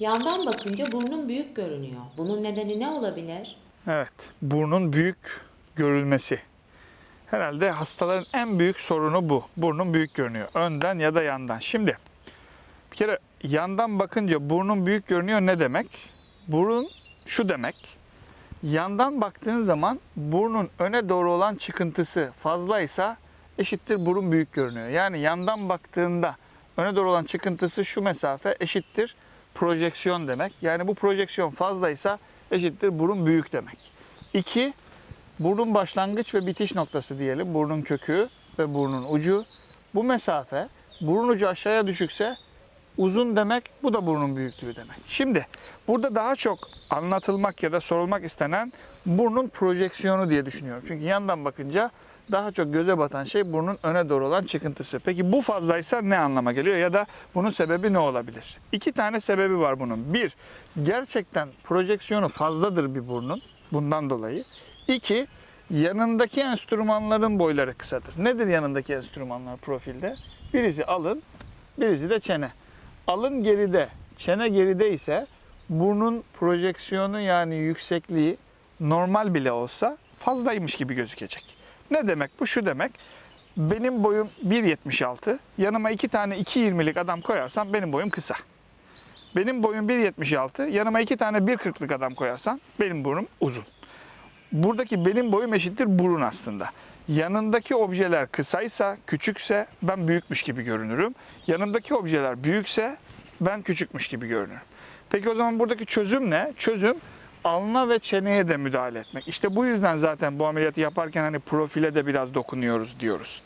Yandan bakınca burnun büyük görünüyor. Bunun nedeni ne olabilir? Evet, burnun büyük görülmesi. Herhalde hastaların en büyük sorunu bu. Burnun büyük görünüyor. Önden ya da yandan. Şimdi bir kere yandan bakınca burnun büyük görünüyor ne demek? Burun şu demek. Yandan baktığın zaman burnun öne doğru olan çıkıntısı fazlaysa eşittir burun büyük görünüyor. Yani yandan baktığında öne doğru olan çıkıntısı şu mesafe eşittir projeksiyon demek. Yani bu projeksiyon fazlaysa eşittir burun büyük demek. 2. Burnun başlangıç ve bitiş noktası diyelim. Burnun kökü ve burnun ucu. Bu mesafe burun ucu aşağıya düşükse uzun demek, bu da burnun büyüklüğü demek. Şimdi burada daha çok anlatılmak ya da sorulmak istenen burnun projeksiyonu diye düşünüyorum. Çünkü yandan bakınca daha çok göze batan şey burnun öne doğru olan çıkıntısı. Peki bu fazlaysa ne anlama geliyor ya da bunun sebebi ne olabilir? İki tane sebebi var bunun. Bir, gerçekten projeksiyonu fazladır bir burnun bundan dolayı. İki, yanındaki enstrümanların boyları kısadır. Nedir yanındaki enstrümanlar profilde? Birisi alın, birisi de çene. Alın geride, çene geride ise burnun projeksiyonu yani yüksekliği normal bile olsa fazlaymış gibi gözükecek. Ne demek bu? Şu demek. Benim boyum 1.76. Yanıma iki tane 2.20'lik adam koyarsam benim boyum kısa. Benim boyum 1.76. Yanıma iki tane 1.40'lık adam koyarsan benim burnum uzun. Buradaki benim boyum eşittir burun aslında. Yanındaki objeler kısaysa, küçükse ben büyükmüş gibi görünürüm. Yanımdaki objeler büyükse ben küçükmüş gibi görünürüm. Peki o zaman buradaki çözüm ne? Çözüm alna ve çeneye de müdahale etmek. İşte bu yüzden zaten bu ameliyatı yaparken hani profile de biraz dokunuyoruz diyoruz.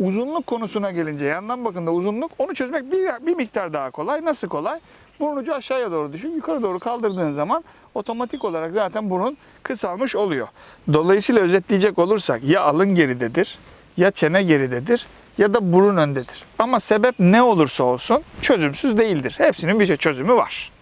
Uzunluk konusuna gelince yandan bakın da uzunluk onu çözmek bir, bir miktar daha kolay. Nasıl kolay? Burun ucu aşağıya doğru düşün. Yukarı doğru kaldırdığın zaman otomatik olarak zaten burun kısalmış oluyor. Dolayısıyla özetleyecek olursak ya alın geridedir, ya çene geridedir ya da burun öndedir. Ama sebep ne olursa olsun çözümsüz değildir. Hepsinin bir çözümü var.